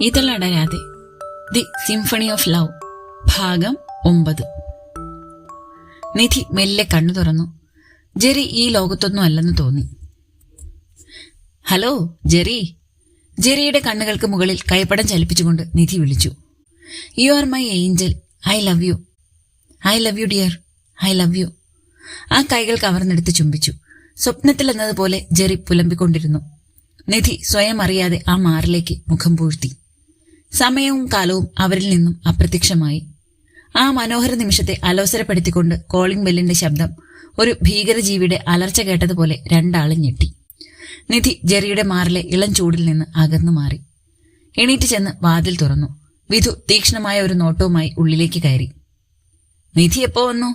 ഇതളടരാതെ the symphony of love ഭാഗം ഒമ്പത്. നിധി മെല്ലെ കണ്ണു തുറന്നു. ജെറി ഈ ലോകത്തൊന്നും അല്ലെന്ന് തോന്നി. Hello Jerry. ജെറിയുടെ കണ്ണുകൾക്ക് മുകളിൽ കൈപ്പടം ചലിപ്പിച്ചുകൊണ്ട് നിധി വിളിച്ചു. You are my angel I love you I love you dear I love you ആ കൈകൾ കവർന്നെടുത്ത് ചുംബിച്ചു. സ്വപ്നത്തിൽ എന്നതുപോലെ ജെറി പുലമ്പിക്കൊണ്ടിരുന്നു. നിധി സ്വയം അറിയാതെ ആ മാറിലേക്ക് മുഖം പൂഴ്ത്തി. സമയവും കാലവും അവരിൽ നിന്നും അപ്രത്യക്ഷമായി. ആ മനോഹര നിമിഷത്തെ അലോസരപ്പെടുത്തിക്കൊണ്ട് കോളിംഗ് ബെല്ലിന്റെ ശബ്ദം ഒരു ഭീകരജീവിയുടെ അലർച്ച കേട്ടതുപോലെ രണ്ടാളും ഞെട്ടി. നിധി ജെറിയുടെ മാറിലെ ഇളം ചൂടിൽ നിന്ന് അകന്നു മാറി. എണീറ്റ് ചെന്ന് വാതിൽ തുറന്നു. വിധു തീക്ഷ്ണമായ ഒരു നോട്ടവുമായി ഉള്ളിലേക്ക് കയറി. നിധി എപ്പോ വന്നു?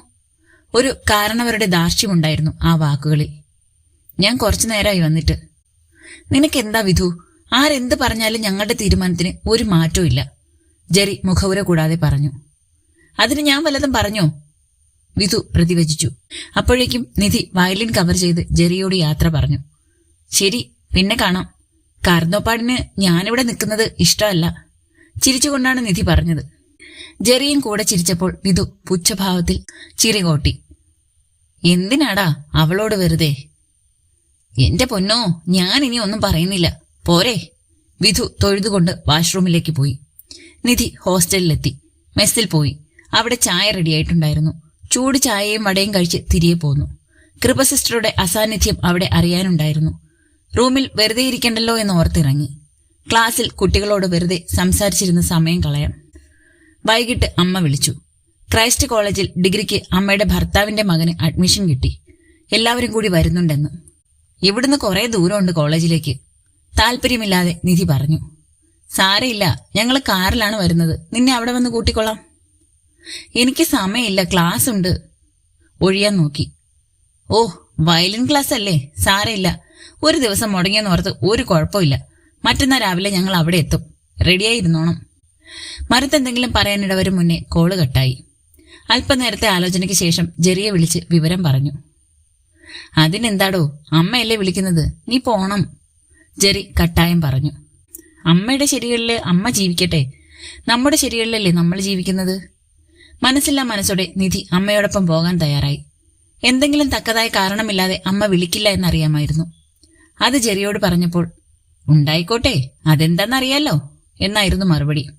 ഒരു കാരണവരുടെ ദാർഷ്ട്യമുണ്ടായിരുന്നു ആ വാക്കുകളിൽ. ഞാൻ കുറച്ചു നേരമായി വന്നിട്ട്. നിനക്കെന്താ വിധു? ആരെന്ത് പറഞ്ഞാലും ഞങ്ങളുടെ തീരുമാനത്തിന് ഒരു മാറ്റവും ഇല്ല. ജെറി മുഖവുര കൂടാതെ പറഞ്ഞു. അതിന് ഞാൻ വല്ലതും പറഞ്ഞോ? വിധു പ്രതിവചിച്ചു. അപ്പോഴേക്കും നിധി വയലിൻ കവർ ചെയ്ത് ജെറിയോട് യാത്ര പറഞ്ഞു. ശരി പിന്നെ കാണാം. കാർന്നോപ്പാടിന് ഞാനിവിടെ നിൽക്കുന്നത് ഇഷ്ടമല്ല. ചിരിച്ചുകൊണ്ടാണ് നിധി പറഞ്ഞത്. ജെറിയും കൂടെ ചിരിച്ചപ്പോൾ വിധു പുച്ഛഭാവത്തിൽ ചിരികോട്ടി എന്തിനാടാ അവളോട് വെറുതെ? എന്റെ പൊന്നോ ഞാൻ ഇനി ഒന്നും പറയുന്നില്ല. പോരെ. വിധു തൊഴുതുകൊണ്ട് വാഷ്റൂമിലേക്ക് പോയി. നിധി ഹോസ്റ്റലിലെത്തി. മെസ്സിൽ പോയി. അവിടെ ചായ റെഡിയായിട്ടുണ്ടായിരുന്നു. ചൂട് ചായയും വടയും കഴിച്ച് തിരികെ പോന്നു. കൃപ സിസ്റ്ററുടെ അസാന്നിധ്യം അവിടെ അറിയാനുണ്ടായിരുന്നു. റൂമിൽ വെറുതെ ഇരിക്കണ്ടല്ലോ എന്ന് ഓർത്തിറങ്ങി. ക്ലാസ്സിൽ കുട്ടികളോട് വെറുതെ സംസാരിച്ചിരുന്ന സമയം കളയാം. വൈകിട്ട് അമ്മ വിളിച്ചു. ക്രൈസ്റ്റ് കോളേജിൽ ഡിഗ്രിക്ക് അമ്മയുടെ ഭർത്താവിന്റെ മകന് അഡ്മിഷൻ കിട്ടി. എല്ലാവരും കൂടി വരുന്നുണ്ടെന്ന്. ഇവിടുന്ന് കുറെ ദൂരമുണ്ട് കോളേജിലേക്ക്. താല്പര്യമില്ലാതെ നിധി പറഞ്ഞു. സാരയില്ല ഞങ്ങൾ കാറിലാണ് വരുന്നത്. നിന്നെ അവിടെ വന്ന് കൂട്ടിക്കൊള്ളാം. എനിക്ക് സമയമില്ല ക്ലാസ് ഉണ്ട് ഒഴിയാൻ നോക്കി. ഓ വയലിൻ ക്ലാസ് അല്ലേ സാരയില്ല. ഒരു ദിവസം മുടങ്ങിയെന്ന് ഓർത്ത് ഒരു കുഴപ്പമില്ല. മറ്റന്നാ രാവിലെ ഞങ്ങൾ അവിടെ എത്തും. റെഡിയായിരുന്നോണം. മരത്തെന്തെങ്കിലും പറയാനിടവരും മുന്നേ കോൾ കട്ടായി. അല്പനേരത്തെ ആലോചനയ്ക്ക് ശേഷം ജെറിയെ വിളിച്ച് വിവരം പറഞ്ഞു. അതിനെന്താടോ അമ്മയല്ലേ വിളിക്കുന്നത്? നീ പോണം. ജെറി കട്ടായം പറഞ്ഞു. അമ്മയുടെ ശരികളിൽ അമ്മ ജീവിക്കട്ടെ. നമ്മുടെ ശരികളിലല്ലേ നമ്മൾ ജീവിക്കുന്നത്? മനസ്സില്ലാ മനസ്സോടെ നിധി അമ്മയോടൊപ്പം പോകാൻ തയ്യാറായി. എന്തെങ്കിലും തക്കതായ കാരണമില്ലാതെ അമ്മ വിളിക്കില്ല എന്നറിയാമായിരുന്നു. അത് ജെറിയോട് പറഞ്ഞപ്പോൾ ഉണ്ടായിക്കോട്ടെ അതെന്താണെന്നറിയാലോ എന്നായിരുന്നു മറുപടി.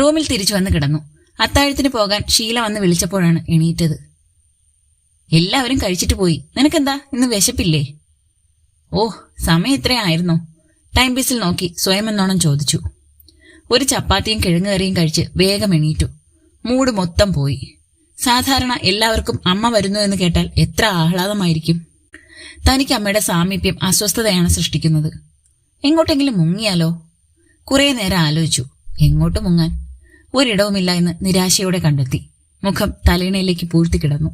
റൂമിൽ തിരിച്ചു വന്ന് കിടന്നു. അത്താഴത്തിന് പോകാൻ ഷീല വന്ന് വിളിച്ചപ്പോഴാണ് എണീറ്റത്. എല്ലാവരും കഴിച്ചിട്ട് പോയി. നിനക്കെന്താ? ഇന്ന് വിശപ്പില്ലേ? ഓ സമയം ഇത്രയായിരുന്നോ. ടൈം പീസിൽ നോക്കി സ്വയം എന്നോണം ചോദിച്ചു. ഒരു ചപ്പാത്തിയും കിഴങ്ങുകറിയും കഴിച്ച് വേഗം എണീറ്റു. മൂട് മൊത്തം പോയി. സാധാരണ എല്ലാവർക്കും അമ്മ വരുന്നു എന്ന് കേട്ടാൽ എത്ര ആഹ്ലാദമായിരിക്കും. തനിക്ക് അമ്മയുടെ സാമീപ്യം അസ്വസ്ഥതയാണ് സൃഷ്ടിക്കുന്നത്. എങ്ങോട്ടെങ്കിലും മുങ്ങിയാലോ? കുറെ നേരം ആലോചിച്ചു. എങ്ങോട്ട് മുങ്ങാൻ? ഒരിടവുമില്ല എന്ന് നിരാശയോടെ കണ്ടെത്തി. മുഖം തലയിണയിലേക്ക് പൂഴ്ത്തി കിടന്നു.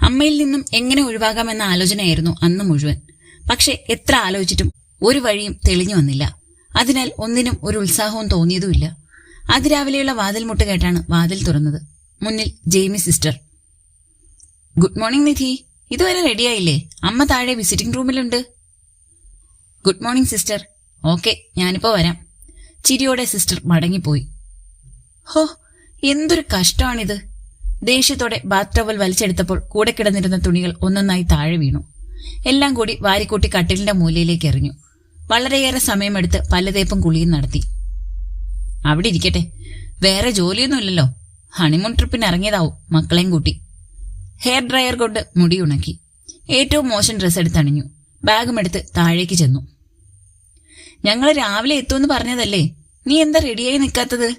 അമ്മയിൽ നിന്നും എങ്ങനെ ഒഴിവാകാമെന്ന ആലോചനയായിരുന്നു അന്ന് മുഴുവൻ. പക്ഷെ എത്ര ആലോചിച്ചിട്ടും ഒരു വഴിയും തെളിഞ്ഞു വന്നില്ല. അതിനാൽ ഒന്നിനും ഒരു ഉത്സാഹവും തോന്നിയതുമില്ല. അതിരാവിലെയുള്ള വാതിൽ മുട്ട് കേട്ടാണ് വാതിൽ തുറന്നത്. മുന്നിൽ Jamie sister. Good morning Nidhi. ഇതുവരെ റെഡിയായില്ലേ? അമ്മ താഴെ visiting റൂമിലുണ്ട്. Good morning sister. Okay ഞാനിപ്പോ വരാം. ചിരിയോടെ സിസ്റ്റർ മടങ്ങിപ്പോയി. ഹോ എന്തൊരു കഷ്ടമാണിത്. ദേഷ്യത്തോടെ ബാത്ത് ടവൽ വലിച്ചെടുത്തപ്പോൾ കൂടെ കിടന്നിരുന്ന തുണികൾ ഒന്നൊന്നായി താഴെ വീണു. എല്ലാം കൂടി വാരിക്കൂട്ടി കട്ടിലിന്റെ മൂലയിലേക്ക് എറിഞ്ഞു. വളരെയേറെ സമയമെടുത്ത് പല്ലതേപ്പും കുളിയും നടത്തി. അവിടെ ഇരിക്കട്ടെ. വേറെ ജോലിയൊന്നുമില്ലല്ലോ. ഹണിമൂൺ ട്രിപ്പിന് ഇറങ്ങിയതാവും മക്കളെയും കൂട്ടി. ഹെയർ ഡ്രയർ കൊണ്ട് മുടി ഉണക്കി. ഏറ്റവും മോശം ഡ്രസ്സ് എടുത്തണിഞ്ഞു ബാഗും എടുത്ത് താഴേക്ക് ചെന്നു. ഞങ്ങൾ രാവിലെ എത്തുമെന്ന് പറഞ്ഞതല്ലേ? നീ എന്താ റെഡിയായി നിൽക്കാത്തത്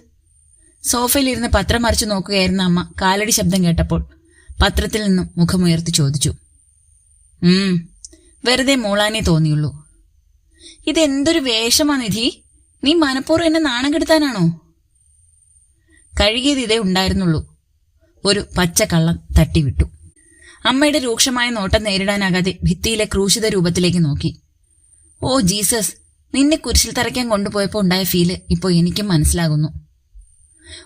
സോഫയിലിരുന്ന് പത്രം മറിച്ചു നോക്കുകയായിരുന്ന അമ്മ കാലടി ശബ്ദം കേട്ടപ്പോൾ പത്രത്തിൽ നിന്നും മുഖമുയർത്തി ചോദിച്ചു. വെറുതെ മൂളാനേ തോന്നിയുള്ളൂ. ഇതെന്തൊരു വേഷമാ നിധി. നീ മനഃപൂർവം എന്നെ നാണം കെടുത്താനാണോ? കഴുകിയത് ഇതേ ഉണ്ടായിരുന്നുള്ളൂ. ഒരു പച്ച കള്ളം തട്ടിവിട്ടു. അമ്മയുടെ രൂക്ഷമായ നോട്ടം നേരിടാനാകാതെ ഭിത്തിയിലെ ക്രൂശിത രൂപത്തിലേക്ക് നോക്കി. ഓ ജീസസ് നിന്നെ കുരിശിൽ തറയ്ക്കാൻ കൊണ്ടുപോയപ്പോ ഉണ്ടായ ഫീൽ ഇപ്പോ എനിക്കും മനസ്സിലാകുന്നു.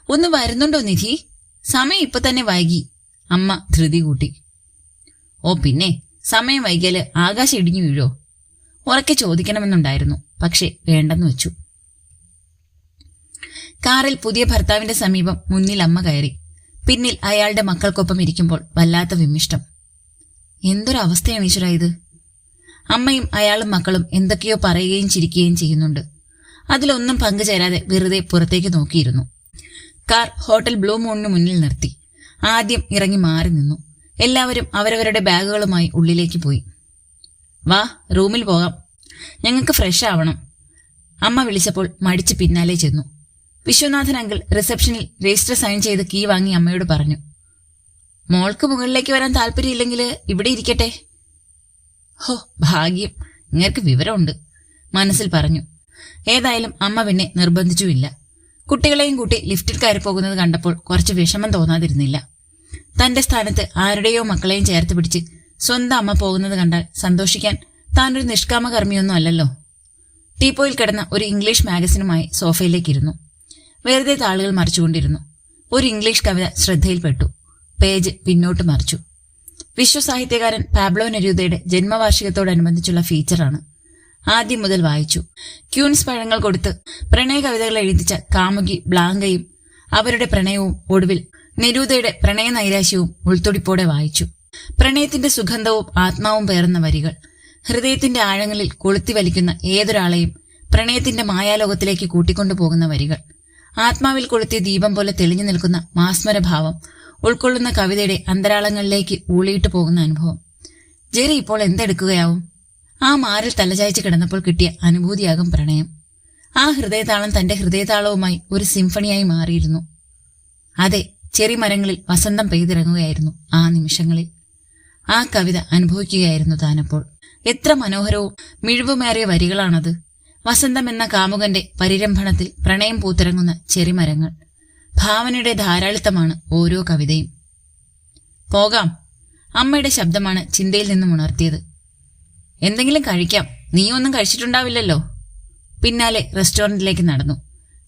ഒന്ന് വരുന്നുണ്ടോ നിധി? സമയം ഇപ്പൊ തന്നെ വൈകി. അമ്മ ധൃതി കൂട്ടി. ഓ പിന്നെ? സമയം വൈകിയാൽ ആകാശം ഇടിഞ്ഞു വീഴോ? ഉറക്കെ ചോദിക്കണമെന്നുണ്ടായിരുന്നു. പക്ഷെ വേണ്ടെന്ന് വെച്ചു. കാറിൽ പുതിയ ഭർത്താവിന്റെ സമീപം മുന്നിൽ അമ്മ കയറി. പിന്നിൽ അയാളുടെ മക്കൾക്കൊപ്പം ഇരിക്കുമ്പോൾ വല്ലാത്ത വിമിഷ്ടം എന്തൊരവസ്ഥയാണ് ഈശ്വര ഇത്? അമ്മയും അയാളും മക്കളും എന്തൊക്കെയോ പറയുകയും ചിരിക്കുകയും ചെയ്യുന്നുണ്ട്. അതിലൊന്നും പങ്കുചേരാതെ വെറുതെ പുറത്തേക്ക് നോക്കിയിരുന്നു. കാർ ഹോട്ടൽ ബ്ലൂ മൂണിന് മുന്നിൽ നിർത്തി. ആദ്യം ഇറങ്ങി മാറി നിന്നു. എല്ലാവരും അവരവരുടെ ബാഗുകളുമായി ഉള്ളിലേക്ക് പോയി. വാ റൂമിൽ പോകാം. ഞങ്ങൾക്ക് ഫ്രഷ് ആവണം. അമ്മ വിളിച്ചപ്പോൾ മടിച്ച് പിന്നാലെ ചെന്നു. വിശ്വനാഥൻ അങ്കിൾ റിസപ്ഷനിൽ രജിസ്റ്റർ സൈൻ ചെയ്ത് കീ വാങ്ങി അമ്മയോട് പറഞ്ഞു. മോൾക്ക് മുകളിലേക്ക് വരാൻ താല്പര്യമില്ലെങ്കിൽ ഇവിടെ ഇരിക്കട്ടെ. ഹോ ഭാഗ്യം. ഇങ്ങർക്ക് വിവരമുണ്ട്. മനസ്സിൽ പറഞ്ഞു. ഏതായാലും അമ്മ പിന്നെ നിർബന്ധിച്ചുമില്ല. കുട്ടികളെയും കൂട്ടി ലിഫ്റ്റിൽ കയറി പോകുന്നത് കണ്ടപ്പോൾ കുറച്ച് വിഷമം തോന്നാതിരുന്നില്ല. തന്റെ സ്ഥാനത്ത് ആരുടെയോ മക്കളെയും ചേർത്ത് പിടിച്ച് സ്വന്തം അമ്മ പോകുന്നത് കണ്ടാൽ സന്തോഷിക്കാൻ താനൊരു നിഷ്കാമകർമ്മിയൊന്നും അല്ലല്ലോ. ടീപ്പോയിൽ കിടന്ന ഒരു ഇംഗ്ലീഷ് മാഗസിനുമായി സോഫയിലേക്കിരുന്നു. വെറുതെ താളുകൾ മറിച്ചുകൊണ്ടിരുന്നു. ഒരു ഇംഗ്ലീഷ് കവിത ശ്രദ്ധയിൽപ്പെട്ടു. പേജ് പിന്നോട്ട് മറിച്ചു. വിശ്വസാഹിത്യകാരൻ പാബ്ലോ നെരൂദയുടെ ജന്മവാർഷികത്തോടനുബന്ധിച്ചുള്ള ഫീച്ചറാണ്. ആദ്യം മുതൽ വായിച്ചു. ക്യൂൻസ് പഴങ്ങൾ കൊടുത്ത് പ്രണയ കവിതകൾ എഴുതിച്ച കാമുകി ബ്ലാങ്കയും അവരുടെ പ്രണയവും ഒടുവിൽ നെരൂദയുടെ പ്രണയ നൈരാശ്യവും ഉൾത്തൊടിപ്പോടെ വായിച്ചു. പ്രണയത്തിന്റെ സുഗന്ധവും ആത്മാവും പേർന്ന വരികൾ. ഹൃദയത്തിന്റെ ആഴങ്ങളിൽ കൊളുത്തി വലിക്കുന്ന ഏതൊരാളെയും പ്രണയത്തിന്റെ മായാലോകത്തിലേക്ക് കൂട്ടിക്കൊണ്ടു പോകുന്ന വരികൾ. ആത്മാവിൽ കൊളുത്തിയ ദീപം പോലെ തെളിഞ്ഞു നിൽക്കുന്ന മാസ്മരഭാവം ഉൾക്കൊള്ളുന്ന കവിതയുടെ അന്തരാളങ്ങളിലേക്ക് ഊളിയിട്ട് പോകുന്ന അനുഭവം. ജെറി ഇപ്പോൾ എന്തെടുക്കുകയാവും? ആ മാറിൽ തലചായ്ച്ച് കിടന്നപ്പോൾ കിട്ടിയ അനുഭൂതിയാകും പ്രണയം. ആ ഹൃദയതാളം തന്റെ ഹൃദയതാളവുമായി ഒരു സിംഫണിയായി മാറിയിരുന്നു. അതെ ചെറി മരങ്ങളിൽ വസന്തം പെയ്തിറങ്ങുകയായിരുന്നു ആ നിമിഷങ്ങളിൽ. ആ കവിത അനുഭവിക്കുകയായിരുന്നു താനപ്പോൾ. എത്ര മനോഹരവും മിഴിവുമേറിയ വരികളാണത്. വസന്തം എന്ന കാമുകന്റെ പരിരംഭണത്തിൽ പ്രണയം പൂത്തിറങ്ങുന്ന ചെറിമരങ്ങൾ. ഭാവനയുടെ ധാരാളിത്തമാണ് ഓരോ കവിതയും. പോകാം. അമ്മയുടെ ശബ്ദമാണ് ചിന്തയിൽ നിന്നും ഉണർത്തിയത്. എന്തെങ്കിലും കഴിക്കാം. നീ ഒന്നും കഴിച്ചിട്ടുണ്ടാവില്ലല്ലോ. പിന്നാലെ റെസ്റ്റോറന്റിലേക്ക് നടന്നു.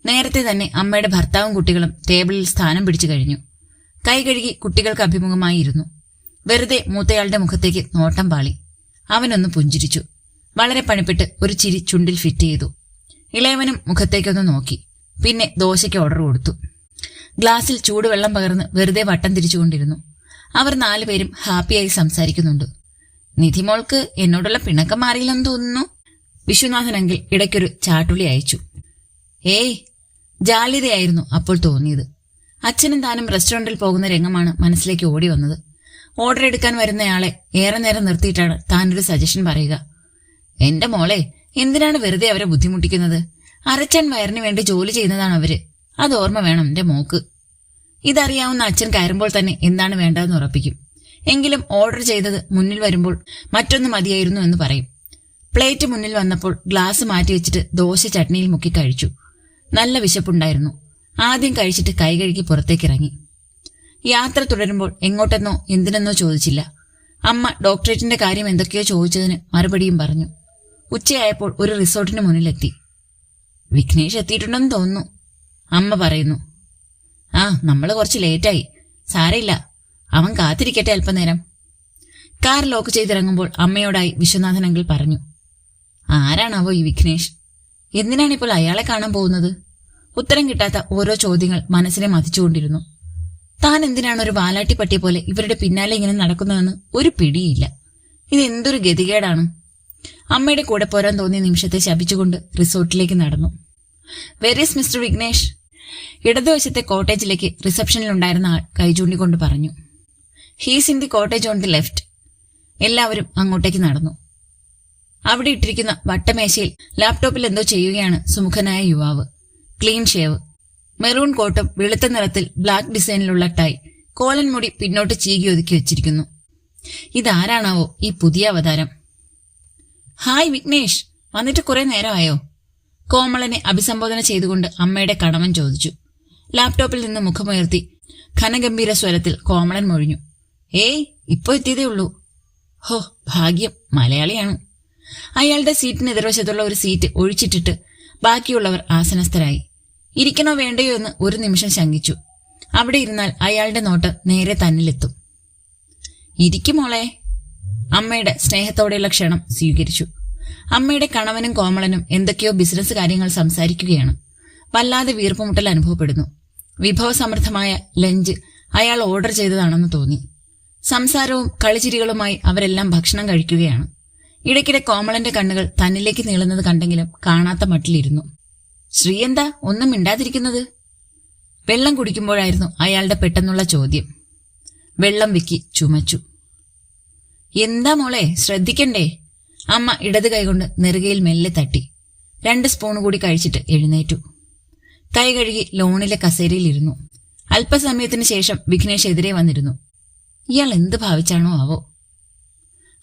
നേരത്തെ തന്നെ അമ്മയുടെ ഭർത്താവും കുട്ടികളും ടേബിളിൽ സ്ഥാനം പിടിച്ചു കഴിഞ്ഞു. കൈ കഴുകി കുട്ടികൾക്ക് അഭിമുഖമായി ഇരുന്നു വെറുതെ മൂത്തയാളുടെ മുഖത്തേക്ക് നോട്ടം പാളി. അവനൊന്ന് പുഞ്ചിരിച്ചു. വളരെ പണിപ്പെട്ട് ഒരു ചിരി ചുണ്ടിൽ ഫിറ്റ് ചെയ്തു. ഇളയവനും മുഖത്തേക്കൊന്ന് നോക്കി. പിന്നെ ദോശയ്ക്ക് ഓർഡർ കൊടുത്തു. ഗ്ലാസിൽ ചൂടുവെള്ളം പകർന്ന് വെറുതെ വട്ടം തിരിച്ചുകൊണ്ടിരുന്നു. അവർ നാലുപേരും ഹാപ്പിയായി സംസാരിക്കുന്നുണ്ട്. നിധിമോൾക്ക് എന്നോടുള്ള പിണക്കം മാറിയില്ലെന്ന് തോന്നുന്നു? വിശ്വനാഥനെങ്കിൽ ഇടയ്ക്കൊരു ചാട്ടുളി അയച്ചു. ഏയ് ജാള്യതയായിരുന്നു അപ്പോൾ തോന്നിയത്. അച്ഛനും താനും റെസ്റ്റോറന്റിൽ പോകുന്ന രംഗമാണ് മനസ്സിലേക്ക് ഓടി വന്നത്. ഓർഡർ എടുക്കാൻ വരുന്നയാളെ ഏറെ നേരം നിർത്തിയിട്ടാണ് താനൊരു സജഷൻ പറയുക. എന്റെ മോളെ എന്തിനാണ് വെറുതെ അവരെ ബുദ്ധിമുട്ടിക്കുന്നത്? അരച്ചൻ വയറിന് വേണ്ടി ജോലി ചെയ്യുന്നതാണ് അവർ. അത് ഓർമ്മ വേണം എന്റെ മോക്ക്. ഇതറിയാവുന്ന അച്ഛൻ കയറുമ്പോൾ തന്നെ എന്താണ് വേണ്ടതെന്ന് ഉറപ്പിക്കും. എങ്കിലും ഓർഡർ ചെയ്തത് മുന്നിൽ വരുമ്പോൾ മറ്റൊന്ന് മതിയായിരുന്നു എന്ന് പറയും. പ്ലേറ്റ് മുന്നിൽ വന്നപ്പോൾ ഗ്ലാസ് മാറ്റി വെച്ചിട്ട് ദോശ ചട്നിയിൽ മുക്കി കഴിച്ചു. നല്ല വിശപ്പുണ്ടായിരുന്നു. ആദ്യം കഴിച്ചിട്ട് കൈ കഴുകി പുറത്തേക്കിറങ്ങി. യാത്ര തുടരുമ്പോൾ എങ്ങോട്ടെന്നോ എന്തിനെന്നോ ചോദിച്ചില്ല. അമ്മ ഡോക്ടറേറ്റിന്റെ കാര്യം എന്തൊക്കെയോ ചോദിച്ചതിന് മറുപടിയും പറഞ്ഞു. ഉച്ചയായപ്പോൾ ഒരു റിസോർട്ടിന് മുന്നിലെത്തി. വിഘ്നേഷ് എത്തിയിട്ടുണ്ടെന്ന് തോന്നുന്നു. അമ്മ പറയുന്നു. ആ നമ്മൾ കുറച്ച് ലേറ്റായി. സാരയില്ല. അവൻ കാത്തിരിക്കട്ടെ അല്പനേരം. കാർ ലോക്ക് ചെയ്തിറങ്ങുമ്പോൾ അമ്മയോടായി വിശ്വനാഥൻ അങ്കിൾ പറഞ്ഞു. ആരാണാവോ ഈ വിഘ്നേഷ്? എന്തിനാണിപ്പോൾ അയാളെ കാണാൻ പോകുന്നത്? ഉത്തരം കിട്ടാത്ത ഓരോ ചോദ്യങ്ങൾ മനസ്സിനെ മതിച്ചുകൊണ്ടിരുന്നു. താൻ എന്തിനാണ് ഒരു വാലാട്ടി പട്ടിയെ പോലെ ഇവരുടെ പിന്നാലെ ഇങ്ങനെ നടക്കുന്നതെന്ന് ഒരു പിടിയില്ല. ഇത് എന്തൊരു ഗതികേടാണ്. അമ്മയുടെ കൂടെ പോരാൻ തോന്നിയ നിമിഷത്തെ ശപിച്ചുകൊണ്ട് റിസോർട്ടിലേക്ക് നടന്നു. വെരീസ് മിസ്റ്റർ വിഘ്നേഷ് ഇടതുവശത്തെ കോട്ടേജിലേക്ക് റിസപ്ഷനിൽ ഉണ്ടായിരുന്ന ആൾ കൈ ചൂണ്ടിക്കൊണ്ട് പറഞ്ഞു. He's in the cottage on the left എല്ലാവരും അങ്ങോട്ടേക്ക് നടന്നു. അവിടെ ഇട്ടിരിക്കുന്ന വട്ടമേശയിൽ ലാപ്ടോപ്പിൽ എന്തോ ചെയ്യുകയാണ് സുമുഖനായ യുവാവ്. ക്ലീൻ ഷേവ് മെറൂൺ കോട്ടും വെളുത്ത നിറത്തിൽ ബ്ലാക്ക് ഡിസൈനിലുള്ള ടൈ കോലൻ മുടി പിന്നോട്ട് ചീകി ഒതുക്കി വെച്ചിരിക്കുന്നു. ഇതാരാണാവോ ഈ പുതിയ അവതാരം? ഹായ് വിഘ്നേഷ് വന്നിട്ട് കുറെ നേരമായോ? കോമളനെ അഭിസംബോധന ചെയ്തുകൊണ്ട് അമ്മയുടെ കടമൻ ചോദിച്ചു. ലാപ്ടോപ്പിൽ നിന്ന് മുഖമുയർത്തി ഘനഗംഭീര സ്വരത്തിൽ കോമളൻ മൊഴിഞ്ഞു. ഏയ് ഇപ്പോ എത്തിയതേ ഉള്ളൂ. ഹോ ഭാഗ്യം മലയാളിയാണ്. അയാളുടെ സീറ്റിന് എതിർവശത്തുള്ള ഒരു സീറ്റ് ഒഴിച്ചിട്ടിട്ട് ബാക്കിയുള്ളവർ ആസനസ്ഥരായി. ഇരിക്കണോ വേണ്ടയോ എന്ന് ഒരു നിമിഷം ശങ്കിച്ചു. അവിടെ ഇരുന്നാൽ അയാളുടെ നോട്ട് നേരെ തന്നിലെത്തും. ഇരിക്കുമോളെ അമ്മയുടെ സ്നേഹത്തോടെയുള്ള ക്ഷണം സ്വീകരിച്ചു. അമ്മയുടെ കണവനും കോമളനും എന്തൊക്കെയോ ബിസിനസ് കാര്യങ്ങൾ സംസാരിക്കുകയാണ്. വല്ലാതെ വീർപ്പുമുട്ടൽ അനുഭവപ്പെടുന്നു. വിഭവസമൃദ്ധമായ ലഞ്ച് അയാൾ ഓർഡർ ചെയ്തതാണെന്ന് തോന്നി. സംസാരവും കളിച്ചിരികളുമായി അവരെല്ലാം ഭക്ഷണം കഴിക്കുകയാണ്. ഇടയ്ക്കിടെ കോമളന്റെ കണ്ണുകൾ തന്നിലേക്ക് നീളുന്നത് കണ്ടെങ്കിലും കാണാത്ത മട്ടിലിരുന്നു. ശ്രീ എന്താ ഒന്നും മിണ്ടാതിരിക്കുന്നത്? വെള്ളം കുടിക്കുമ്പോഴായിരുന്നു അയാളുടെ പെട്ടെന്നുള്ള ചോദ്യം. വെള്ളം വിക്കി ചുമച്ചു. എന്താ മോളെ ശ്രദ്ധിക്കണ്ടേ? അമ്മ ഇടത് കൈകൊണ്ട് നെറുകയിൽ മെല്ലെ തട്ടി. രണ്ട് സ്പൂൺ കൂടി കഴിച്ചിട്ട് എഴുന്നേറ്റു. കൈ കഴുകി ലോണിലെ കസേരയിലിരുന്നു അല്പസമയത്തിന് ശേഷം വിഘ്നേഷ് എതിരെ വന്നിരുന്നു. ഇയാൾ എന്ത് ഭാവിച്ചാണോ ആവോ?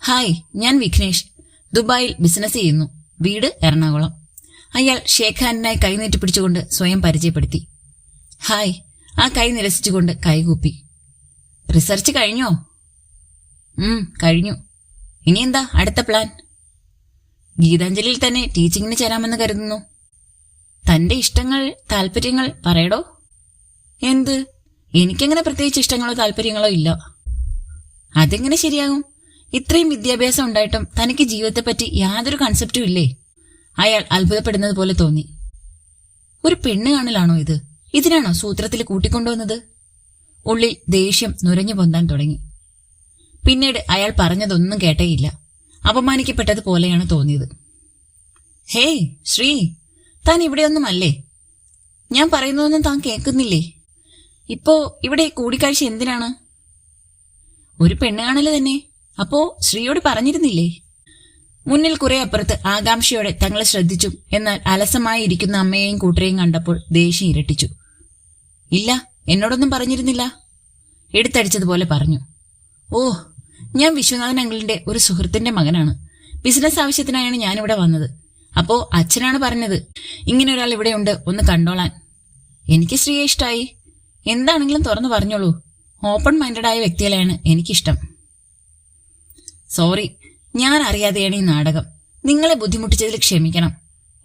ഹായ് ഞാൻ വിഘ്നേഷ്. ദുബായിൽ ബിസിനസ് ചെയ്യുന്നു. വീട് എറണാകുളം. അയാൾ ഷേഖാനായി കൈനീട്ടി പിടിച്ചുകൊണ്ട് സ്വയം പരിചയപ്പെടുത്തി. ഹായ്. ആ കൈ നിരസിച്ചുകൊണ്ട് കൈകൂപ്പി. റിസർച്ച് കഴിഞ്ഞോ? ഉം കഴിഞ്ഞു. ഇനി എന്താ അടുത്ത പ്ലാൻ? ഗീതാഞ്ജലിയിൽ തന്നെ ടീച്ചിങ്ങിന് ചേരാമെന്ന് കരുതുന്നു. തന്റെ ഇഷ്ടങ്ങൾ താല്പര്യങ്ങൾ പറയടോ? എന്ത്? എനിക്കങ്ങനെ പ്രത്യേകിച്ച് ഇഷ്ടങ്ങളോ താല്പര്യങ്ങളോ ഇല്ല. അതെങ്ങനെ ശരിയാകും? ഇത്രയും വിദ്യാഭ്യാസം ഉണ്ടായിട്ടും തനിക്ക് ജീവിതത്തെപ്പറ്റി യാതൊരു കൺസെപ്റ്റും ഇല്ലേ? അയാൾ അത്ഭുതപ്പെടുന്നത് പോലെ തോന്നി. ഒരു പെണ്ണ് കാണലാണോ ഇത്? ഇതിനാണോ സൂത്രത്തിൽ കൂട്ടിക്കൊണ്ടുവന്നത്? ഉള്ളിൽ ദേഷ്യം നുരഞ്ഞു പൊന്താൻ തുടങ്ങി. പിന്നീട് അയാൾ പറഞ്ഞതൊന്നും കേട്ടേയില്ല. അപമാനിക്കപ്പെട്ടത് പോലെയാണ് തോന്നിയത്. ഹേയ് ശ്രീ താൻ ഇവിടെയൊന്നുമല്ലേ? ഞാൻ പറയുന്നതൊന്നും താൻ കേൾക്കുന്നില്ലേ? ഇപ്പോ ഇവിടെ കൂടിക്കാഴ്ച എന്തിനാണ്? ഒരു പെണ്ണ് കാണൽ തന്നെ. അപ്പോ ശ്രീയോട് പറഞ്ഞിരുന്നില്ലേ? മുന്നിൽ കുറെ അപ്പുറത്ത് ആകാംക്ഷയോടെ തങ്ങളെ ശ്രദ്ധിച്ചു. എന്നാൽ അലസമായി ഇരിക്കുന്ന അമ്മയെയും കൂട്ടരെയും കണ്ടപ്പോൾ ദേഷ്യം ഇരട്ടിച്ചു. ഇല്ല എന്നോടൊന്നും പറഞ്ഞിരുന്നില്ല. എടുത്തടിച്ചതുപോലെ പറഞ്ഞു. ഓ ഞാൻ വിശ്വനാഥൻ അങ്കിളിന്റെ ഒരു സുഹൃത്തിന്റെ മകനാണ്. ബിസിനസ് ആവശ്യത്തിനായാണ് ഞാനിവിടെ വന്നത്. അപ്പോ അച്ഛനാണ് പറഞ്ഞത് ഇങ്ങനെ ഒരാൾ ഇവിടെയുണ്ട് ഒന്ന് കണ്ടോളാൻ. എനിക്ക് ശ്രീയെ ഇഷ്ടായി. എന്താണെങ്കിലും തുറന്നു പറഞ്ഞോളൂ. ഓപ്പൺ മൈൻഡഡ് ആയ വ്യക്തികളെയാണ് എനിക്കിഷ്ടം. സോറി ഞാൻ അറിയാതെയാണ് ഈ നാടകം. നിങ്ങളെ ബുദ്ധിമുട്ടിച്ചതിൽ ക്ഷമിക്കണം.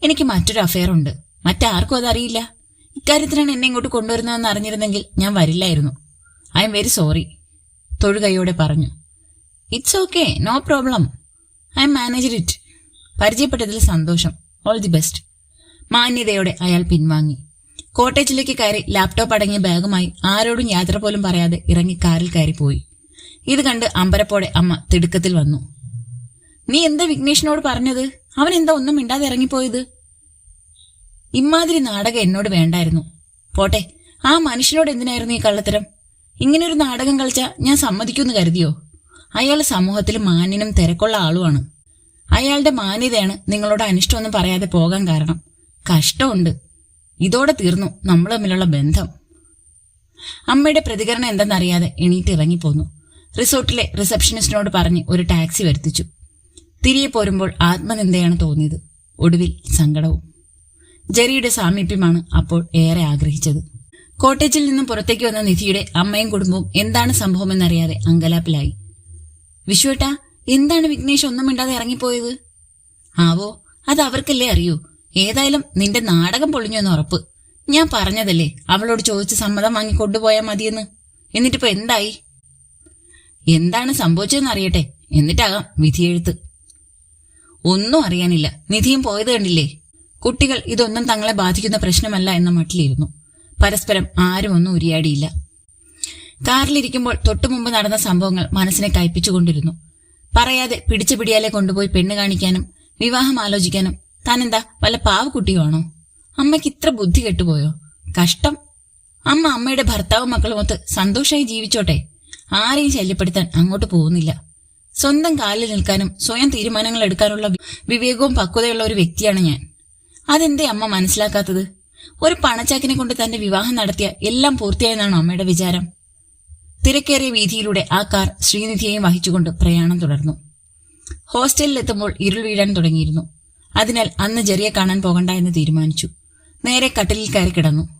എനിക്ക് മറ്റൊരു അഫയർ ഉണ്ട്. മറ്റാർക്കും അതറിയില്ല ഇക്കാര്യത്തിനാണ് എന്നെ ഇങ്ങോട്ട് കൊണ്ടുവരുന്നതെന്ന് അറിഞ്ഞിരുന്നെങ്കിൽ ഞാൻ വരില്ലായിരുന്നു. ഐ എം വെരി സോറി തൊഴുകൈയോടെ പറഞ്ഞു. It's okay no problem. I'm manager it. പരിചയപ്പെട്ടതിൽ സന്തോഷം. All the best. മാന്യതയോടെ അയാൾ പിൻവാങ്ങി. കോട്ടേജിലേക്ക് കയറി ലാപ്ടോപ്പ് അടങ്ങിയ ബാഗുമായി ആരോടും യാത്ര പോലും പറയാതെ ഇറങ്ങി കാറിൽ കയറിപ്പോയി. ഇത് കണ്ട് അമ്പരപ്പോടെ അമ്മ തിടുക്കത്തിൽ വന്നു. നീ എന്താ വിഘ്നേഷിനോട് പറഞ്ഞത്? അവൻ എന്താ ഒന്നും മിണ്ടാതെ ഇറങ്ങിപ്പോയത്? ഇമാതിരി നാടകം എന്നോട് വേണ്ടായിരുന്നു. പോട്ടെ ആ മനുഷ്യനോട് എന്തിനായിരുന്നു ഈ കള്ളത്തരം? ഇങ്ങനൊരു നാടകം കളിച്ച ഞാൻ സമ്മതിക്കുമെന്ന് കരുതിയോ? അയാൾ സമൂഹത്തിൽ മാന്യനും തിരക്കുള്ള ആളുമാണ് അയാളുടെ മാന്യതയാണ് നിങ്ങളോട് അനിഷ്ടമൊന്നും പറയാതെ പോകാൻ കാരണം. കഷ്ടമുണ്ട്. ഇതോടെ തീർന്നു നമ്മൾ തമ്മിലുള്ള ബന്ധം. അമ്മയുടെ പ്രതികരണം എന്തെന്നറിയാതെ എണീറ്റ് ഇറങ്ങിപ്പോന്നു. റിസോർട്ടിലെ റിസപ്ഷനിസ്റ്റിനോട് പറഞ്ഞ് ഒരു ടാക്സി വരുത്തിച്ചു. തിരികെ പോരുമ്പോൾ ആത്മനിന്ദയാണ് തോന്നിയത്. ഒടുവിൽ സങ്കടവും. ജെറിയുടെ സാമീപ്യമാണ് അപ്പോൾ ഏറെ ആഗ്രഹിച്ചത്. കോട്ടേജിൽ നിന്നും പുറത്തേക്ക് വന്ന നിധിയുടെ അമ്മയും കുടുംബവും എന്താണ് സംഭവമെന്നറിയാതെ അങ്കലാപ്പിലായി. വിശ്വേട്ടാ എന്താണ് വിഘ്നേഷ് ഒന്നും മിണ്ടാതെ ഇറങ്ങിപ്പോയത്? ആവോ അത് അവർക്കല്ലേ അറിയൂ. ഏതായാലും നിന്റെ നാടകം പൊളിഞ്ഞു എന്ന് ഉറപ്പ്. ഞാൻ പറഞ്ഞതല്ലേ അവളോട് ചോദിച്ച് സമ്മതം വാങ്ങി കൊണ്ടുപോയാൽ മതിയെന്ന്. എന്നിട്ടിപ്പോ എന്തായി? എന്താണ് സംഭവിച്ചതെന്ന് അറിയട്ടെ. എന്നിട്ടാകാം വിധിയെഴുത്ത്. ഒന്നും അറിയാനില്ല. നിധിയും പോയത് കണ്ടില്ലേ? കുട്ടികൾ ഇതൊന്നും തങ്ങളെ ബാധിക്കുന്ന പ്രശ്നമല്ല എന്ന മട്ടിലിരുന്നു. പരസ്പരം ആരും ഒന്നും ഉരിയാടിയില്ല. കാറിലിരിക്കുമ്പോൾ തൊട്ടുമുമ്പ് നടന്ന സംഭവങ്ങൾ മനസ്സിനെ കയ്പിച്ചുകൊണ്ടിരുന്നു. പറയാതെ പിടിച്ചു പിടിയാലെ കൊണ്ടുപോയി പെണ്ണ് കാണിക്കാനും വിവാഹം ആലോചിക്കാനും താനെന്താ വല്ല പാവക്കുട്ടിയോ ആണോ അമ്മയ്ക്ക് ഇത്ര ബുദ്ധി കെട്ടുപോയോ? കഷ്ടം. അമ്മ അമ്മയുടെ ഭർത്താവും മക്കളുമൊത്ത് സന്തോഷമായി ജീവിച്ചോട്ടെ. ആരെയും ശല്യപ്പെടുത്താൻ അങ്ങോട്ട് പോകുന്നില്ല. സ്വന്തം കാലിൽ നിൽക്കാനും സ്വയം തീരുമാനങ്ങൾ എടുക്കാനുള്ള വിവേകവും പക്വതയുള്ള ഒരു വ്യക്തിയാണ് ഞാൻ. അതെന്തേ അമ്മ മനസ്സിലാക്കാത്തത്? ഒരു പണച്ചാക്കിനെ കൊണ്ട് തന്റെ വിവാഹം നടത്തിയ എല്ലാം പൂർത്തിയായെന്നാണ് അമ്മയുടെ വിചാരം? തിരക്കേറിയ വീതിയിലൂടെ ആ കാർ ശ്രീനിധിയെയും വഹിച്ചുകൊണ്ട് പ്രയാണം തുടർന്നു. ഹോസ്റ്റലിലെത്തുമ്പോൾ ഇരുൾ വീഴാൻ തുടങ്ങിയിരുന്നു. അതിനാൽ അന്ന് ജെറിയെ കാണാൻ പോകണ്ട എന്ന് തീരുമാനിച്ചു. നേരെ കട്ടിലിൽ കയറി കിടന്നു.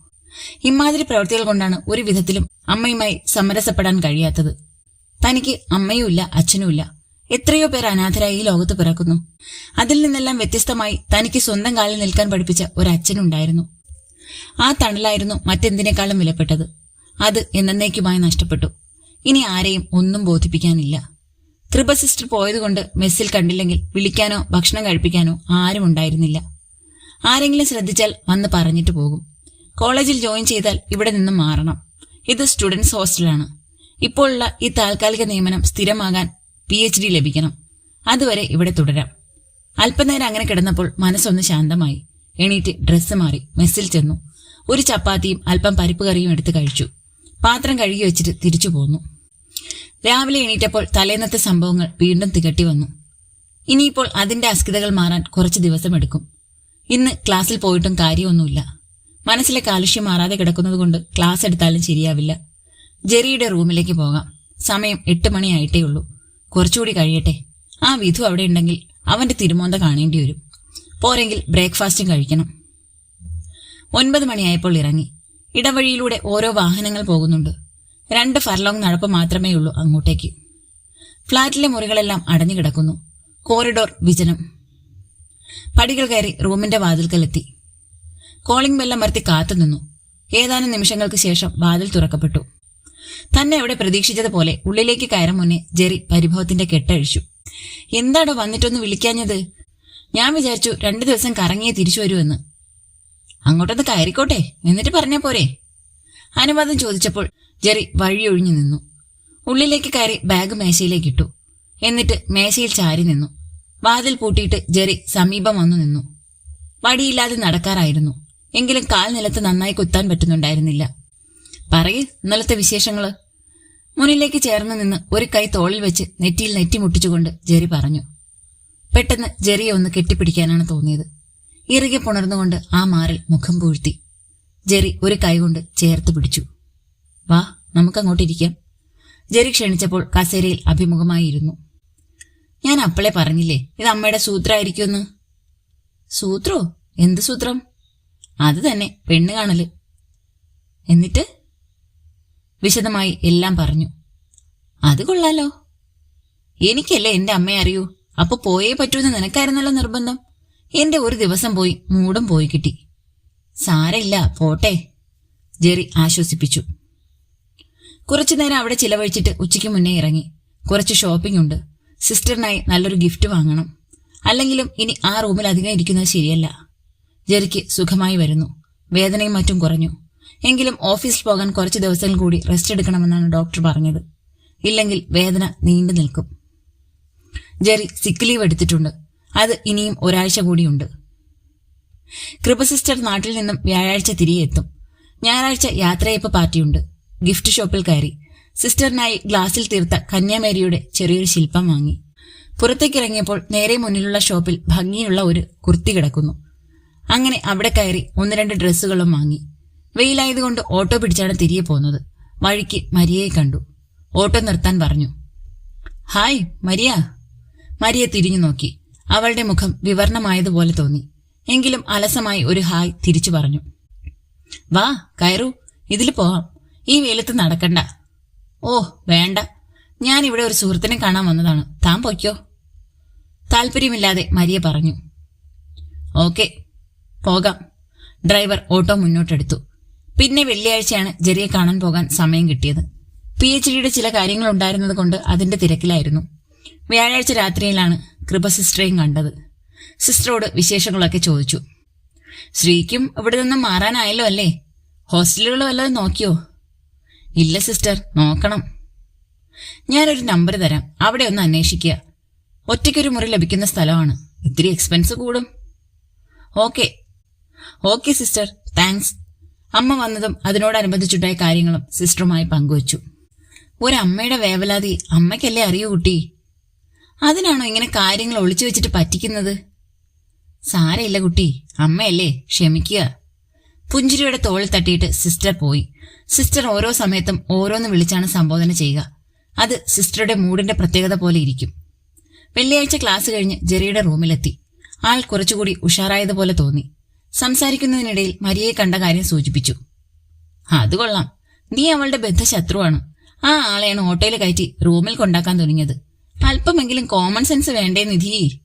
ഇമാതിരി പ്രവൃത്തികൾ കൊണ്ടാണ് ഒരു വിധത്തിലും അമ്മയുമായി സമരസപ്പെടാൻ കഴിയാത്തത്. തനിക്ക് അമ്മയുമില്ല അച്ഛനുമില്ല എത്രയോ പേർ അനാഥരായി ഈ ലോകത്ത് പിറക്കുന്നു. അതിൽ നിന്നെല്ലാം വ്യത്യസ്തമായി തനിക്ക് സ്വന്തം കാലിൽ നിൽക്കാൻ പഠിപ്പിച്ച ഒരു അച്ഛനുണ്ടായിരുന്നു ആ തണലായിരുന്നു മറ്റെന്തിനേക്കാളും വിലപ്പെട്ടത്. അത് എന്നേക്കുമായി നഷ്ടപ്പെട്ടു. ഇനി ആരെയും ഒന്നും ബോധിപ്പിക്കാനില്ല. കൃപ സിസ്റ്റർ പോയതുകൊണ്ട് മെസ്സിൽ കണ്ടില്ലെങ്കിൽ വിളിക്കാനോ ഭക്ഷണം കഴിപ്പിക്കാനോ ആരും ഉണ്ടായിരുന്നില്ല ആരെങ്കിലും ശ്രദ്ധിച്ചാൽ വന്ന് പറഞ്ഞിട്ട് പോകും. കോളേജിൽ ജോയിൻ ചെയ്താൽ ഇവിടെ നിന്ന് മാറണം. ഇത് സ്റ്റുഡൻസ് ഹോസ്റ്റലാണ്. ഇപ്പോഴുള്ള ഈ താൽക്കാലിക നിയമനം സ്ഥിരമാകാൻ പി എച്ച് ഡി ലഭിക്കണം. അതുവരെ ഇവിടെ തുടരാം. അല്പനേരം അങ്ങനെ കിടന്നപ്പോൾ മനസ്സൊന്ന് ശാന്തമായി. എണീറ്റ് ഡ്രസ്സ് മാറി മെസ്സിൽ ചെന്നു. ഒരു ചപ്പാത്തിയും അല്പം പരിപ്പ് കറിയും എടുത്ത് കഴിച്ചു. പാത്രം കഴുകി വെച്ചിട്ട് തിരിച്ചു പോന്നു. രാവിലെ എണീറ്റപ്പോൾ തലേന്നത്തെ സംഭവങ്ങൾ വീണ്ടും തികട്ടി വന്നു. ഇനിയിപ്പോൾ അതിന്റെ അസ്കിതകൾ മാറാൻ കുറച്ച് ദിവസമെടുക്കും ഇന്ന് ക്ലാസ്സിൽ പോയിട്ടും കാര്യമൊന്നുമില്ല. മനസ്സിലെ കാലുഷ്യം മാറാതെ കിടക്കുന്നതുകൊണ്ട് ക്ലാസ് എടുത്താലും ശരിയാവില്ല. ജെറിയുടെ റൂമിലേക്ക് പോകാം. സമയം എട്ട് മണിയായിട്ടേ ഉള്ളൂ. കുറച്ചുകൂടി കഴിയട്ടെ. ആ വിധു അവിടെ ഉണ്ടെങ്കിൽ അവന്റെ തിരുമോന്ത കാണേണ്ടി വരും. പോരെങ്കിൽ ബ്രേക്ക്ഫാസ്റ്റും കഴിക്കണം. ഒൻപത് മണിയായപ്പോൾ ഇറങ്ങി. ഇടവഴിയിലൂടെ ഓരോ വാഹനങ്ങൾ പോകുന്നുണ്ട്. രണ്ട് ഫർലോങ് നടപ്പ് മാത്രമേ ഉള്ളൂ അങ്ങോട്ടേക്ക്. ഫ്ളാറ്റിലെ മുറികളെല്ലാം അടഞ്ഞു കിടക്കുന്നു. കോറിഡോർ വിജനം. പടികൾ കയറി റൂമിന്റെ വാതിൽക്കലെത്തി കോളിംഗ് ബെല്ലമർത്തി കാത്തുനിന്നു ഏതാനും നിമിഷങ്ങൾക്ക് ശേഷം വാതിൽ തുറക്കപ്പെട്ടു. തന്നെ അവിടെ പ്രതീക്ഷിച്ചതുപോലെ ഉള്ളിലേക്ക് കയറാൻ മുന്നേ ജെറി പരിഭവത്തിന്റെ കെട്ടഴിച്ചു. എന്താടോ വന്നിട്ടൊന്ന് വിളിക്കാഞ്ഞത്? ഞാൻ വിചാരിച്ചു രണ്ടു ദിവസം കറങ്ങിയേ തിരിച്ചു വരുമെന്ന് അങ്ങോട്ടൊന്ന് കയറിക്കോട്ടെ എന്നിട്ട് പറഞ്ഞാ പോരെ. അനുവാദം ചോദിച്ചപ്പോൾ ജെറി വഴിയൊഴിഞ്ഞു നിന്നു. ഉള്ളിലേക്ക് കയറി ബാഗ് മേശയിലേക്ക് ഇട്ടു എന്നിട്ട് മേശയിൽ ചാരി നിന്നു. വാതിൽ പൂട്ടിയിട്ട് ജെറി സമീപം വന്നു നിന്നു. വടിയില്ലാതെ നടക്കാറായിരുന്നു. എങ്കിലും കാൽ നിലത്ത് നന്നായി കുത്താൻ പറ്റുന്നുണ്ടായിരുന്നില്ല. പറയ് ഇന്നലത്തെ വിശേഷങ്ങൾ? മുന്നിലേക്ക് ചേർന്ന് നിന്ന് ഒരു കൈ തോളിൽ വെച്ച് നെറ്റിയിൽ നെറ്റി മുട്ടിച്ചുകൊണ്ട് ജെറി പറഞ്ഞു. പെട്ടെന്ന് ജെറിയെ ഒന്ന് കെട്ടിപ്പിടിക്കാനാണ് തോന്നിയത്. ഇറുകെ പുണർന്നുകൊണ്ട് ആ മാറിൽ മുഖം പൂഴ്ത്തി. ജെറി ഒരു കൈ കൊണ്ട് ചേർത്ത് പിടിച്ചു. വാ നമുക്കങ്ങോട്ടിരിക്കാം ജെറി ക്ഷണിച്ചപ്പോൾ കസേരയിൽ അഭിമുഖമായിരുന്നു ഞാൻ അപ്പളെ പറഞ്ഞില്ലേ ഇത് അമ്മയുടെ സൂത്രമായിരിക്കുമെന്ന് സൂത്രോ? എന്ത് സൂത്രം? അത് തന്നെ പെണ്ണ് കാണൽ. എന്നിട്ട് വിശദമായി എല്ലാം പറഞ്ഞു. അത് കൊള്ളാലോ. എനിക്കല്ലേ എന്റെ അമ്മയെ അറിയൂ. അപ്പൊ പോയേ പറ്റൂന്ന് നിനക്കായിരുന്നല്ലോ നിർബന്ധം. എന്റെ ഒരു ദിവസം പോയി മൂടും പോയി കിട്ടി. സാരയില്ല പോട്ടെ. ജെറി ആശ്വസിപ്പിച്ചു. കുറച്ചു നേരം അവിടെ ചിലവഴിച്ചിട്ട് ഉച്ചയ്ക്ക് മുന്നേ ഇറങ്ങി. കുറച്ച് ഷോപ്പിംഗ് ഉണ്ട്. സിസ്റ്ററിനായി നല്ലൊരു ഗിഫ്റ്റ് വാങ്ങണം. അല്ലെങ്കിലും ഇനി ആ റൂമിൽ അധികം ഇരിക്കുന്നത് ശരിയല്ല. ജെറിക്ക് സുഖമായി വരുന്നു. വേദനയും മറ്റും കുറഞ്ഞു. എങ്കിലും ഓഫീസിൽ പോകാൻ കുറച്ച് ദിവസങ്ങൾ കൂടി റെസ്റ്റ് എടുക്കണമെന്നാണ് ഡോക്ടർ പറഞ്ഞത്. ഇല്ലെങ്കിൽ വേദന നീണ്ടു നിൽക്കും. ജെറി സിക്ക് ലീവ് എടുത്തിട്ടുണ്ട്. അത് ഇനിയും ഒരാഴ്ച കൂടിയുണ്ട്. കൃപ സിസ്റ്റർ നാട്ടിൽ നിന്നും വ്യാഴാഴ്ച തിരികെ എത്തും. ഞായറാഴ്ച യാത്രയപ്പ് പാർട്ടിയുണ്ട്. ഗിഫ്റ്റ് ഷോപ്പിൽ കയറി. സിസ്റ്ററിനായി ഗ്ലാസിൽ തീർത്ത കന്യാമേരിയുടെ ചെറിയൊരു ശില്പം വാങ്ങി. പുറത്തേക്കിറങ്ങിയപ്പോൾ നേരെ മുന്നിലുള്ള ഷോപ്പിൽ ഭംഗിയുള്ള ഒരു കുർത്തി കിടക്കുന്നു. അങ്ങനെ അവിടെ കയറി ഒന്ന് രണ്ട് ഡ്രസ്സുകളും വാങ്ങി. വെയിലായതുകൊണ്ട് ഓട്ടോ പിടിച്ചാണ് തിരികെ പോകുന്നത് വഴിക്ക് മരിയയെ കണ്ടു. ഓട്ടോ നിർത്താൻ പറഞ്ഞു. Hi Maria. മരിയ തിരിഞ്ഞു നോക്കി. അവളുടെ മുഖം വിവർണമായതുപോലെ തോന്നി. എങ്കിലും അലസമായി ഒരു ഹായ് തിരിച്ചു പറഞ്ഞു. വാ കയറൂ. ഇതിൽ പോവാം. ഈ വെയിലത്ത് നടക്കണ്ട. ഓ വേണ്ട. ഞാൻ ഇവിടെ ഒരു സുഹൃത്തിനെ കാണാൻ വന്നതാണ്. താൻ പൊയ്ക്കോ. താല്പര്യമില്ലാതെ മരിയ പറഞ്ഞു. ഓക്കെ. പോകാം. ഡ്രൈവർ ഓട്ടോ മുന്നോട്ടെടുത്തു. പിന്നെ വെള്ളിയാഴ്ചയാണ് ജെറിയെ കാണാൻ പോകാൻ സമയം കിട്ടിയത്. പി എച്ച് ഡിയുടെ ചില കാര്യങ്ങൾ ഉണ്ടായിരുന്നത് കൊണ്ട് അതിന്റെ തിരക്കിലായിരുന്നു. വ്യാഴാഴ്ച രാത്രിയിലാണ് കൃപ സിസ്റ്ററെയും കണ്ടത്. സിസ്റ്ററോട് വിശേഷങ്ങളൊക്കെ ചോദിച്ചു. ശ്രീക്കും ഇവിടെ നിന്നും മാറാനായല്ലോ അല്ലേ? ഹോസ്റ്റലുകൾ വല്ലതും നോക്കിയോ? ഇല്ല സിസ്റ്റർ. നോക്കണം. ഞാനൊരു നമ്പർ തരാം. അവിടെ ഒന്ന് അന്വേഷിക്കുക. ഒറ്റയ്ക്കൊരു മുറി ലഭിക്കുന്ന സ്ഥലമാണ്. ഇത്തിരി എക്സ്പെൻസ് കൂടും. ഓക്കെ. Okay sister. താങ്ക്സ്. അമ്മ വന്നതും അതിനോടനുബന്ധിച്ചുണ്ടായ കാര്യങ്ങളും സിസ്റ്ററുമായി പങ്കുവച്ചു. ഒരമ്മയുടെ വേവലാതി അമ്മയ്ക്കല്ലേ അറിയൂ കുട്ടി? അതിനാണോ ഇങ്ങനെ കാര്യങ്ങൾ ഒളിച്ചു വെച്ചിട്ട് പറ്റിക്കുന്നത്? സാരയില്ല കുട്ടി. അമ്മയല്ലേ ക്ഷമിക്കുക. പുഞ്ചിരിയുടെ തോളിൽ തട്ടിയിട്ട് സിസ്റ്റർ പോയി. സിസ്റ്റർ ഓരോ സമയത്തും ഓരോന്ന് വിളിച്ചാണ് സംബോധന ചെയ്യുക. അത് സിസ്റ്ററുടെ മൂഡിന്റെ പ്രത്യേകത പോലെ ഇരിക്കും. വെള്ളിയാഴ്ച ക്ലാസ് കഴിഞ്ഞ് ജെറിയുടെ റൂമിലെത്തി. ആൾ കുറച്ചുകൂടി ഉഷാറായതുപോലെ തോന്നി. സംസാരിക്കുന്നതിനിടയിൽ മരിയെ കണ്ട കാര്യം സൂചിപ്പിച്ചു. അത് കൊള്ളാം. നീ അവളുടെ ബദ്ധശത്രുവാണ്. ആ ആളെയാണ് ഓട്ടോയിൽ കയറ്റി റൂമിൽ കൊണ്ടാക്കാൻ തുടങ്ങിയത്. അല്പമെങ്കിലും കോമൺ സെൻസ് വേണ്ടേ നിധി?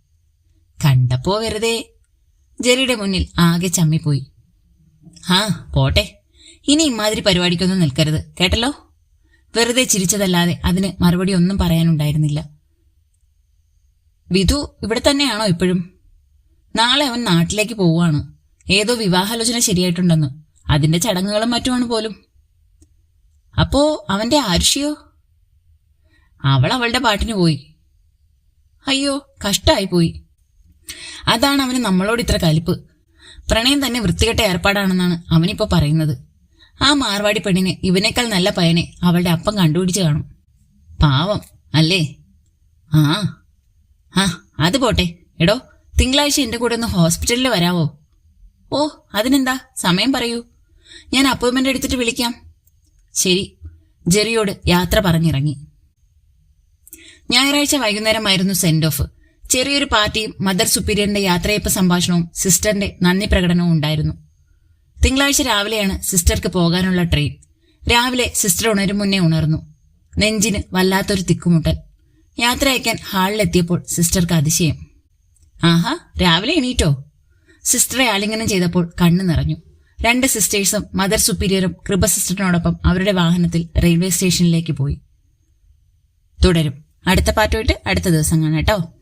കണ്ടപ്പോ വെറുതെ. ജെറിയുടെ മുന്നിൽ ആകെ ചമ്മിപ്പോയി. ആ പോട്ടെ. ഇനി ഇമാതിരി പരിപാടിക്കൊന്നും നിൽക്കരുത്. കേട്ടല്ലോ? വെറുതെ ചിരിച്ചതല്ലാതെ അതിന് മറുപടി ഒന്നും പറയാനുണ്ടായിരുന്നില്ല. വിധു ഇവിടെ തന്നെയാണോ ഇപ്പോഴും? നാളെ അവൻ നാട്ടിലേക്ക് പോവുകയാണ്. ഏതോ വിവാഹാലോചന ശരിയായിട്ടുണ്ടെന്ന്. അതിന്റെ ചടങ്ങുകളും മറ്റുമാണ് പോലും. അപ്പോ അവന്റെ ആരുഷിയോ? അവൾ അവളുടെ പാട്ടിന് പോയി. അയ്യോ കഷ്ടായി പോയി അതാണ് അവന് നമ്മളോട് ഇത്ര കലിപ്പ്. പ്രണയം തന്നെ വൃത്തികെട്ട ഏർപ്പാടാണെന്നാണ് അവനിപ്പോ പറയുന്നത്. ആ മാർവാടി പെണ്ണിന് ഇവനേക്കാൾ നല്ല പയനെ അവളുടെ അപ്പം കണ്ടുപിടിച്ച് കാണും. പാവം അല്ലേ? ആ. ആ അത് പോട്ടെ. എടോ തിങ്കളാഴ്ച എന്റെ കൂടെ ഒന്ന് ഹോസ്പിറ്റലിൽ വരാവോ? ഓ അതിനെന്താ? സമയം പറയൂ. ഞാൻ അപ്പോയിൻമെന്റ് എടുത്തിട്ട് വിളിക്കാം. ശരി. ജെറിയോട് യാത്ര പറഞ്ഞിറങ്ങി. ഞായറാഴ്ച വൈകുന്നേരമായിരുന്നു സെൻഡ് ഓഫ് ചെറിയൊരു പാർട്ടിയും മദർ സുപ്പീരിയറിന്റെ യാത്രയപ്പ് സംഭാഷണവും സിസ്റ്ററിന്റെ നന്ദി പ്രകടനവും ഉണ്ടായിരുന്നു. തിങ്കളാഴ്ച രാവിലെയാണ് സിസ്റ്റർക്ക് പോകാനുള്ള ട്രെയിൻ രാവിലെ സിസ്റ്റർ ഉണരും മുന്നേ ഉണർന്നു. നെഞ്ചിന് വല്ലാത്തൊരു തിക്കുമുട്ടൽ. യാത്ര അയക്കാൻ ഹാളിലെത്തിയപ്പോൾ സിസ്റ്റർക്ക് അതിശയം. ആഹാ രാവിലെ എണീറ്റോ? സിസ്റ്ററെ ആലിംഗനം ചെയ്തപ്പോൾ കണ്ണു നിറഞ്ഞു. രണ്ട് സിസ്റ്റേഴ്സും മദർ സുപ്പീരിയറും കൃപ സിസ്റ്ററിനോടൊപ്പം അവരുടെ വാഹനത്തിൽ റെയിൽവേ സ്റ്റേഷനിലേക്ക് പോയി. തുടരും. അടുത്ത പാട്ടുമായിട്ട് അടുത്ത ദിവസം കാണാം കേട്ടോ.